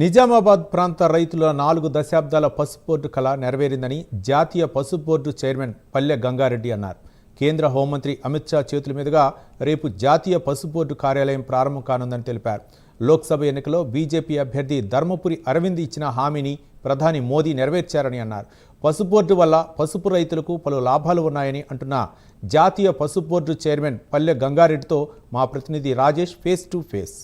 నిజామాబాద్ ప్రాంత రైతుల నాలుగు దశాబ్దాల పసుపు బోర్డు కళ నెరవేరిందని జాతీయ పసుపు బోర్డు చైర్మన్ పల్లె గంగారెడ్డి అన్నారు. కేంద్ర హోంమంత్రి అమిత్ షా చేతుల మీదుగా రేపు జాతీయ పసుపు బోర్డు కార్యాలయం ప్రారంభం కానుందని తెలిపారు. లోక్సభ ఎన్నికలో బీజేపీ అభ్యర్థి ధర్మపురి అరవింద్ ఇచ్చిన హామీని ప్రధాని మోదీ నెరవేర్చారని అన్నారు. పసుపు బోర్డు వల్ల పసుపు రైతులకు పలు లాభాలు ఉన్నాయని అంటున్న జాతీయ పసుపు బోర్డు చైర్మన్ పల్లె గంగారెడ్డితో మా ప్రతినిధి రాజేష్ ఫేస్ టు ఫేస్.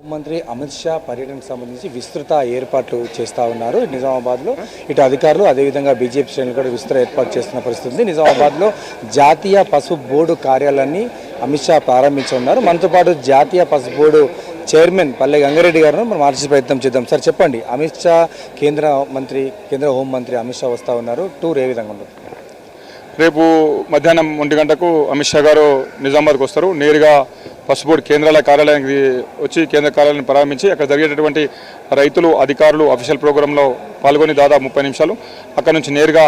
హోంమంత్రి అమిత్ షా పర్యటనకు సంబంధించి విస్తృత ఏర్పాట్లు చేస్తూ ఉన్నారు. నిజామాబాద్లో ఇటు అధికారులు అదేవిధంగా బీజేపీ శ్రేణులు కూడా విస్తృత ఏర్పాటు చేస్తున్న పరిస్థితి ఉంది నిజామాబాద్లో జాతీయ పసుపు బోర్డు కార్యాలయాన్ని అమిత్ షా ప్రారంభించనున్నారు మనతో పాటు జాతీయ పసుపు బోర్డు చైర్మన్ పల్లె గంగారెడ్డి గారు మనం మార్చే ప్రయత్నం చేద్దాం. సార్ చెప్పండి. అమిత్ షా కేంద్ర మంత్రి కేంద్ర హోంమంత్రి అమిత్ షా వస్తూ ఉన్నారు. టూర్ ఏ విధంగా ఉంటుంది? రేపు మధ్యాహ్నం ఒంటి గంటకు అమిత్ షా గారు నిజామాబాద్కి వస్తారు. నేరుగా పసుపు బోర్డు కేంద్రాల కార్యాలయానికి వచ్చి కేంద్ర కార్యాలయాన్ని ప్రారంభించి అక్కడ జరిగేటటువంటి రైతులు అధికారులు అఫీషియల్ ప్రోగ్రాంలో పాల్గొని దాదాపు ముప్పై నిమిషాలు. అక్కడ నుంచి నేరుగా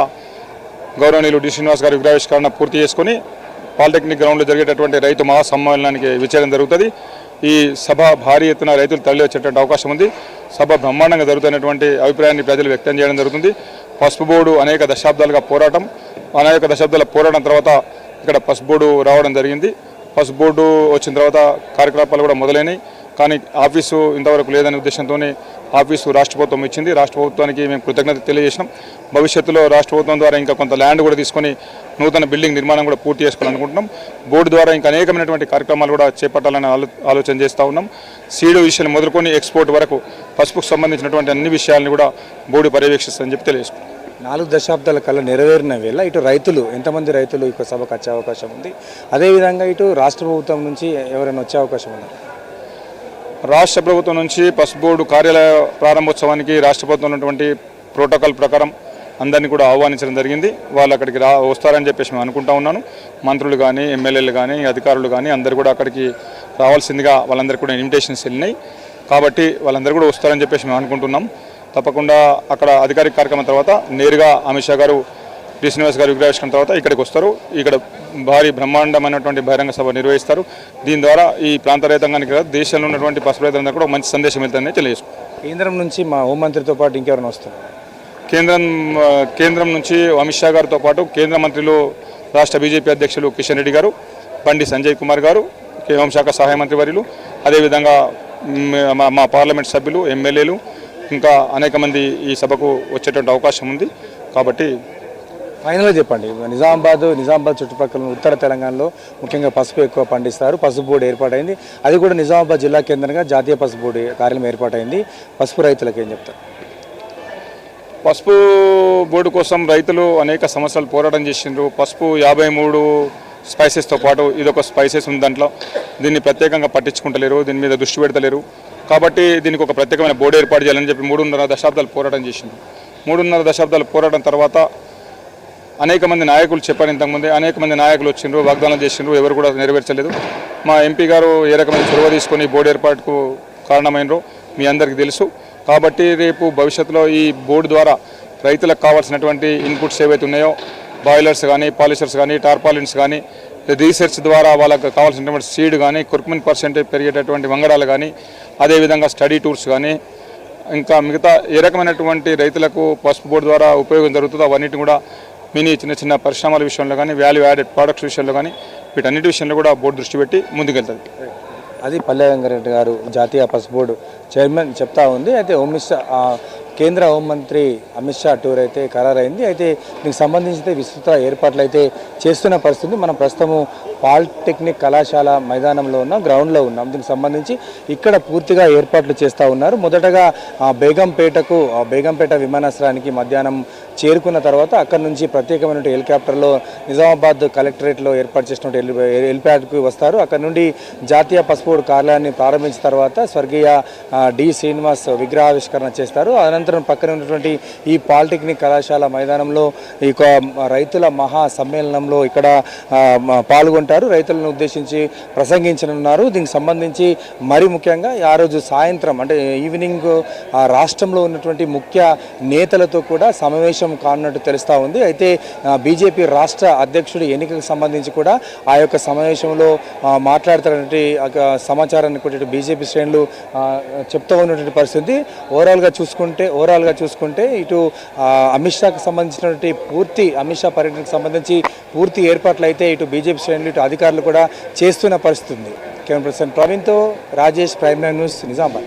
గౌరవనీయులు డి. శ్రీనివాస్ గారి విగ్రహావిష్కరణ పూర్తి చేసుకొని పాలిటెక్నిక్ గ్రౌండ్లో జరిగేటటువంటి రైతు మహాసమ్మేళనానికి విచ్చేయడం జరుగుతుంది. ఈ సభ భారీ ఎత్తున రైతులు తరలి వచ్చేటువంటి అవకాశం ఉంది. సభ బ్రహ్మాండంగా జరుగుతున్నటువంటి అభిప్రాయాన్ని ప్రజలు వ్యక్తం చేయడం జరుగుతుంది. పసుపు బోర్డు అనేక దశాబ్దాలుగా పోరాటం అనేక దశాబ్దాల పోరాటం తర్వాత ఇక్కడ పసుపు బోర్డు రావడం జరిగింది. ఫస్ట్ బోర్డు వచ్చిన తర్వాత కార్యకలాపాలు కూడా మొదలైనవి కానీ ఆఫీసు ఇంతవరకు లేదనే ఉద్దేశంతోనే ఆఫీసు రాష్ట్ర ప్రభుత్వం ఇచ్చింది. రాష్ట్ర ప్రభుత్వానికి మేము కృతజ్ఞత తెలియజేసినాం. భవిష్యత్తులో రాష్ట్ర ప్రభుత్వం ద్వారా ఇంకా కొంత ల్యాండ్ కూడా తీసుకొని నూతన బిల్డింగ్ నిర్మాణం కూడా పూర్తి చేసుకోవాలనుకుంటున్నాం బోర్డు ద్వారా ఇంకా అనేకమైనటువంటి కార్యక్రమాలు కూడా చేపట్టాలని ఆలో ఆలోచన చేస్తూ ఉన్నాం. సీడు విషయాలు మొదలుకొని ఎక్స్పోర్ట్ వరకు పసుపుకు సంబంధించినటువంటి అన్ని విషయాలను కూడా బోర్డు పర్యవేక్షిస్తుందని చెప్పి తెలియజేసుకున్నాం నాలుగు దశాబ్దాల కల్లా నెరవేరిన వేళ ఇటు రైతులు ఎంతమంది రైతులు ఈ సభకు వచ్చే అవకాశం ఉంది? అదేవిధంగా ఇటు రాష్ట్ర ప్రభుత్వం నుంచి ఎవరైనా వచ్చే అవకాశం ఉంది? రాష్ట్ర ప్రభుత్వం నుంచి పసు బోర్డు కార్యాలయ ప్రారంభోత్సవానికి రాష్ట్ర ప్రభుత్వం ఉన్నటువంటి ప్రోటోకాల్ ప్రకారం అందరినీ కూడా ఆహ్వానించడం జరిగింది. వాళ్ళు అక్కడికి రా వస్తారని చెప్పేసి మేము అనుకుంటా ఉన్నాను. మంత్రులు కానీ ఎమ్మెల్యేలు కానీ అధికారులు కానీ అందరు కూడా అక్కడికి రావాల్సిందిగా వాళ్ళందరికీ కూడా ఇన్విటేషన్స్ వెళ్ళినాయి. కాబట్టి వాళ్ళందరూ కూడా వస్తారని చెప్పేసి మేము అనుకుంటున్నాం. తప్పకుండా అక్కడ అధికారిక కార్యక్రమం తర్వాత నేరుగా అమిత్ షా గారు డి. శ్రీనివాస్ గారు విగ్రహించిన తర్వాత ఇక్కడికి వస్తారు. ఇక్కడ భారీ బ్రహ్మాండమైనటువంటి బహిరంగ సభ నిర్వహిస్తారు. దీని ద్వారా ఈ ప్రాంత రైతాంగానికి దేశంలో ఉన్నటువంటి పసుపు రైతులందరూ కూడా మంచి సందేశం వెళ్తుందని తెలియజేసుకుంటాం కేంద్రం నుంచి మా హోంమంత్రితో పాటు ఇంకెవరైనా వస్తారు? కేంద్రం కేంద్రం నుంచి అమిత్ షా గారితో పాటు కేంద్ర మంత్రులు రాష్ట్ర బీజేపీ అధ్యక్షులు కిషన్ రెడ్డి గారు బండి సంజయ్ కుమార్ గారు హోంశాఖ సహాయ మంత్రి వర్యులు అదేవిధంగా మా పార్లమెంట్ సభ్యులు ఎమ్మెల్యేలు ఇంకా అనేక మంది ఈ సభకు వచ్చేటువంటి అవకాశం ఉంది. కాబట్టి ఫైనల్గా చెప్పండి. నిజామాబాద్ నిజామాబాద్ చుట్టుపక్కల ఉత్తర తెలంగాణలో ముఖ్యంగా పసుపు ఎక్కువ పండిస్తారు. పసుపు బోర్డు ఏర్పాటైంది. అది కూడా నిజామాబాద్ జిల్లా కేంద్రంగా జాతీయ పసుపు బోర్డు కార్యాలయం ఏర్పాటైంది. పసుపు రైతులకు ఏం చెప్తారు? పసుపు బోర్డు కోసం రైతులు అనేక సంవత్సరాలు పోరాటం చేసిండ్రు. పసుపు యాభై మూడు స్పైసెస్తో పాటు ఇదొక స్పైసెస్ ఉంది దాంట్లో. దీన్ని ప్రత్యేకంగా పట్టించుకుంటలేరు. దీని మీద దృష్టి పెడతలేరు. కాబట్టి దీనికి ఒక ప్రత్యేకమైన బోర్డు ఏర్పాటు చేయాలని చెప్పి మూడున్నర దశాబ్దాలు పోరాటం చేసింది. మూడున్నర దశాబ్దాలు పోరాటం తర్వాత అనేక మంది నాయకులు చెప్పారు ఇంతకుముందే అనేక మంది నాయకులు వచ్చిండ్రు వాగ్దానం చేసిండ్రు ఎవరు కూడా నెరవేర్చలేదు. మా ఎంపీ గారు ఏ రకమైన చొరవ తీసుకొని బోర్డు ఏర్పాటుకు కారణమైనరు మీ అందరికీ తెలుసు. కాబట్టి రేపు భవిష్యత్తులో ఈ బోర్డు ద్వారా రైతులకు కావాల్సినటువంటి ఇన్పుట్స్ ఏవైతే ఉన్నాయో బాయిలర్స్ కానీ పాలిషర్స్ కానీ టార్పాలిన్స్ కానీ రీసెర్చ్ ద్వారా వాళ్ళకి కావాల్సినటువంటి సీడ్ కానీ కుర్కుమిన్ పర్సెంటేజ్ పెరిగేటటువంటి వంగడాలు కానీ అదేవిధంగా స్టడీ టూర్స్ కానీ ఇంకా మిగతా ఏ రకమైనటువంటి రైతులకు పసుపు బోర్డు ద్వారా ఉపయోగం జరుగుతుందో అవన్నిటిని కూడా మినీ చిన్న చిన్న పరిశ్రమల విషయంలో కానీ వాల్యూ యాడెడ్ ప్రొడక్ట్స్ విషయంలో కానీ వీటన్నిటి విషయంలో కూడా బోర్డు దృష్టి పెట్టి ముందుకెళ్తుంది అది పల్లె వెంకరెడ్డి గారు జాతీయ పసుపు బోర్డు చైర్మన్ చెప్తా ఉంది. అయితే హోమ్ మినిస్టర్ కేంద్ర హోంమంత్రి అమిత్ షా టూర్ అయితే ఖరారైంది. అయితే దీనికి సంబంధించి విస్తృత ఏర్పాట్లు అయితే చేస్తున్న పరిస్థితి మనం ప్రస్తుతము పాలిటెక్నిక్ కళాశాల మైదానంలో ఉన్నాం గ్రౌండ్లో ఉన్నాం. దీనికి సంబంధించి ఇక్కడ పూర్తిగా ఏర్పాట్లు చేస్తూ ఉన్నారు. మొదటగా బేగంపేటకు బేగంపేట విమానాశ్రయానికి మధ్యాహ్నం చేరుకున్న తర్వాత అక్కడ నుంచి ప్రత్యేకమైన హెలికాప్టర్లో నిజామాబాద్ కలెక్టరేట్లో ఏర్పాటు చేసినటువంటి హెలి హెలిప్యాడ్కి వస్తారు. అక్కడ నుండి జాతీయ పసుపోడు కార్యాలయాన్ని ప్రారంభించిన తర్వాత స్వర్గీయ డి శ్రీనివాస్ విగ్రహావిష్కరణ చేస్తారు. అనంతరం పక్కన ఉన్నటువంటి ఈ పాలిటెక్నిక్ కళాశాల మైదానంలో ఈ యొక్క రైతుల మహా సమ్మేళనంలో ఇక్కడ పాల్గొంటారు. రైతులను ఉద్దేశించి ప్రసంగించనున్నారు. దీనికి సంబంధించి మరి ముఖ్యంగా ఆ రోజు సాయంత్రం అంటే ఈవినింగ్ ఆ రాష్ట్రంలో ఉన్నటువంటి ముఖ్య నేతలతో కూడా సమావేశం కానున్నట్టు తెలుస్తూ ఉంది. అయితే బీజేపీ రాష్ట్ర అధ్యక్షుడి ఎన్నికకు సంబంధించి కూడా ఆ యొక్క సమావేశంలో ఆ, మాట్లాడతారనే సమాచారాన్ని కూడా బీజేపీ శ్రేణులు చెప్తూ ఉన్నటువంటి పరిస్థితి. ఓవరాల్గా చూసుకుంటే ఓవరాల్గా చూసుకుంటే ఇటు అమిత్ షాకు సంబంధించినటువంటి పూర్తి అమిత్ షా పర్యటనకు సంబంధించి పూర్తి ఏర్పాట్లు అయితే ఇటు బీజేపీ శ్రేణులు ఇటు అధికారులు కూడా చేస్తున్న పరిస్థితి ఉంది. కెమెరా పర్సన్ ప్రవీణ్తో రాజేష్ ప్రైమ్ న్యూస్ నిజామాబాద్.